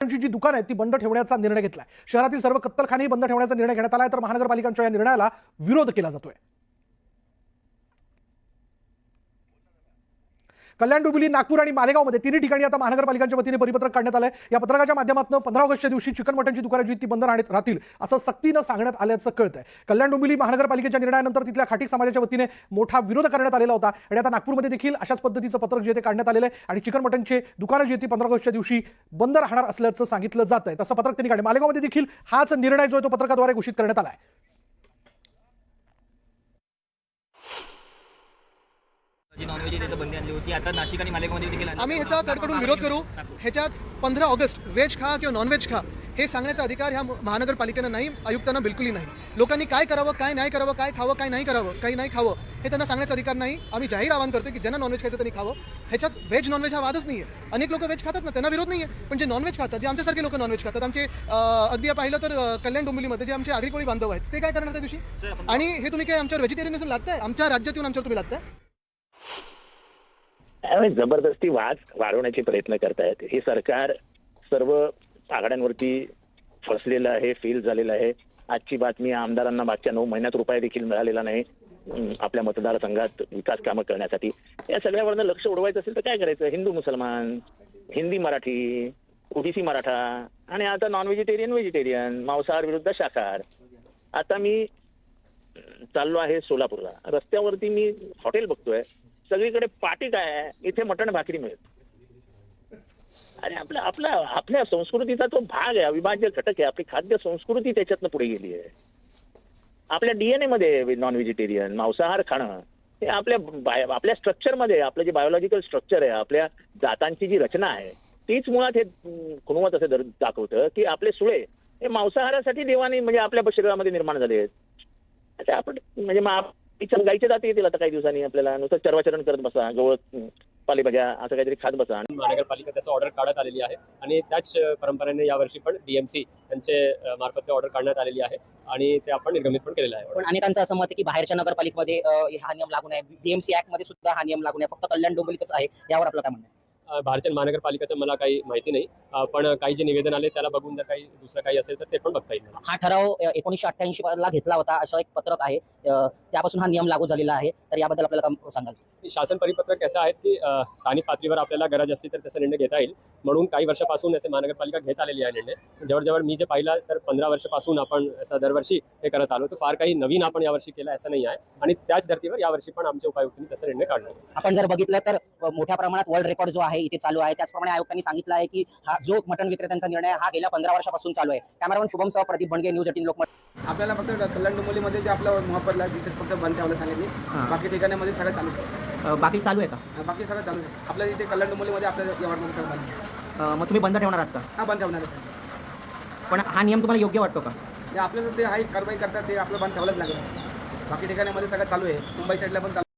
ची जी दुकान आहेत ती बंद ठेवण्याचा निर्णय घेतलाय. शहरातील सर्व कत्तलखानेही बंद ठेवण्याचा निर्णय घेण्यात आलाय तर महानगरपालिकांच्या या निर्णयाला विरोध केला जातोय. कल्याण डुबली नागपूर आणि मालेगावमध्ये तिन्ही ठिकाणी आता महानगरपालिकांच्या वतीने परिपत्रक काढण्यात आहे या पत्रकाच्या माध्यमातून पंधरा ऑगस्टच्या दिवशी चिकन मटनची दुकानं जी ती बंद राहण्यात राहतील असं सक्तीनं सांगण्यात आल्याचं कळतंय. कल्याण डोंबिवली महानगरपालिकेच्या निर्णयानंतर तिथल्या खाटीक समाजाच्या वतीने मोठा विरोध करण्यात आलेला होता आणि आता नागपूरमध्ये देखील अशाच पद्धतीचं पत्रक जे ते काढण्यात आलेलं आहे आणि चिकन मटनचे दुकानं जी ती पंधरा ऑगस्टच्या दिवशी बंद राहणार असल्याचं सांगितलं जात आहे तसं पत्रक त्यांनी काढलं. मालेगावमध्ये देखील हाच निर्णय जो आहे तो पत्रकाद्वारे घोषित करण्यात आला आहे जी नॉनव्हेज त्याचं बंदी आणली होती. आता नाशिक आणि मालेगावमध्ये देखील आणली. आम्ही ह्याचा कडकडून विरोध करू. ह्याच्यात पंधरा ऑगस्ट व्हेज खा किंवा नॉनव्हेज खा हे सांगण्याचा अधिकार ह्या महानगरपालिकेनं नाही आयुक्तांना बिलकुलही नाही. लोकांनी काय करावं काय नाही करावं काय खावं काय नाही करावं काही नाही खावं हे त्यांना सांगण्याचा अधिकार नाही. आम्ही जाहीर आवाहन करतो की ज्यांना नॉनव्हेज खायचं त्यांनी खावं. ह्याच्यात व्हेज नॉनव्हेज हा वादच नाही आहे अनेक लोक व्हेज खातात ना त्यांना विरोध नाही आहे पण जे नॉनव्हेज खातात जे आमच्यासारखे लोक नॉनव्हेज खातात आमचे अं, अगदी पाहिलं तर अं, कल्याण डोंबिवलीमध्ये जे आमचे आगरी कोळी बांधव आहेत ते काय करणार त्या दिवशी? सर, आपण- आणि हे तुम्ही काय आमच्यावर व्हेजिटेरियनिझम लागताय? आमच्या राज्यात येऊन आमच्यावर तुम्ही लागताय? जबरदस्ती वाद वाढवण्याचे प्रयत्न करतायत. हे सरकार सर्व आघाड्यांवरती फसलेलं आहे फेल झालेलं आहे. आजची बातमी आमदारांना मागच्या नऊ महिन्यात रुपये देखील मिळालेला नाही आपल्या मतदारसंघात विकास कामं करण्यासाठी. या सगळ्यावरनं लक्ष उडवायचं असेल तर काय करायचं? हिंदू मुसलमान हिंदी मराठी ओबीसी मराठा आणि आता नॉन व्हेजिटेरियन व्हेजिटेरियन मांसाहार विरुद्ध शाकाहार. आता मी चाललो आहे सोलापूरला. रस्त्यावरती मी हॉटेल बघतोय. सगळीकडे पाटी काय आहे? इथे मटण भाकरी मिळत आणि आपला आपला आपल्या संस्कृतीचा तो भाग आहे अविभाज्य घटक आहे. आपली खाद्य संस्कृती त्याच्यातनं पुढे गेली आहे. आपल्या डीएनए मध्ये नॉन व्हेजिटेरियन मांसाहार खाणं. हे आपल्या बाय- आपल्या स्ट्रक्चरमध्ये आपलं जे बायोलॉजिकल स्ट्रक्चर आहे आपल्या जातांची जी रचना आहे तीच मुळात हे खुणवत असे दाखवतं की आपले सुळे हे मांसाहारासाठी देवाने म्हणजे आपल्या शरीरामध्ये निर्माण झाले आहेत. आपण म्हणजे मग आप- इच्छा गाईचे जाती येतील आता काही दिवसांनी आपल्याला. नुसतं चर्वाचरण करत बसा गवत अं, पालेभाज्या असं काहीतरी खात बसा. महानगरपालिका त्याचं ऑर्डर काढत आलेली आहे. आणि त्याच परंपरेने यावर्षी पण डीएमसी यांचे अ, मार्फत ते ऑर्डर काढण्यात आलेली आहे. आणि ते आपण निर्गमित पण केलेलं आहे. पण अनेकांचं असं मत आहे की बाहेरच्या नगरपालिकेमध्ये हा नियम लागू नाही डीएमसी ऍक्टमध्ये सुद्धा हा नियम लागू नाही फक्त कल्याण डोंबिवलीतच आहे. यावर आपलं काय म्हणणं बाहेरच्या महानगरपालिकेचं मला काही माहिती नाही. पण काही जे निवेदन आले त्याला बघून जर काही दुसरं काही असेल तर ते पण बघता येईल. हा ठराव अ, एकोणीसशे अठ्ठ्याऐंशी ला घेतला होता असं एक पत्रक आहे. त्यापासून हा नियम लागू झालेला आहे. तर याबद्दल आपल्याला सांगाल? शासन परिपत्रक असं आहे की स्थानिक पातळीवर आपल्याला गरज असली तर त्याचा निर्णय घेता येईल. म्हणून काही वर्षापासून असे महानगरपालिका घेत आलेली आहे निर्णय. जवळजवळ मी जे पाहिलं तर पंधरा वर्षापासून आपण असं दरवर्षी हे करत आलो. तर फार काही नवीन आपण यावर्षी केलं असं नाही आहे. आणि त्याच धर्तीवर यावर्षी पण आमच्या उपायुक्तांनी तसा निर्णय काढला. आपण जर बघितलं तर मोठ्या प्रमाणात वर्ल्ड रेकॉर्ड जो आहे इथे चालू आहे. त्याचप्रमाणे आयुक्तांनी सांगितलं आहे की हा जो मटण विक्रेत्यांचा निर्णय आहे, हा गेल्या पंधरा वर्षापासून चालू आहे. कॅमेरामन शुभम सह प्रदीप बंडगे न्यूज एटीन लोकमत आपल्याला फक्त कल्याण डोंबिवलीमध्ये जे आपलं मोहब्बतला तिथेच फक्त बंद ठेवायला सांगितले बाकी ठिकाणामध्ये सगळं चालू आहे. बाकी चालू आहे का? बाकी सगळं चालू आहे. आपल्या इथे कल्याण डोंबिवलीमध्ये आपल्या यवतमाळ सगळं आहे. मग तुम्ही बंद ठेवणार आहात का? हा बंद ठेवणार आहे. पण हा नियम तुम्हाला योग्य वाटतो का? आपल्याला ते आहे कारवाई करतात ते आपलं बंद ठेवलंच लागेल. बाकी ठिकाणामध्ये सगळं चालू आहे. मुंबई साईडला पण चालू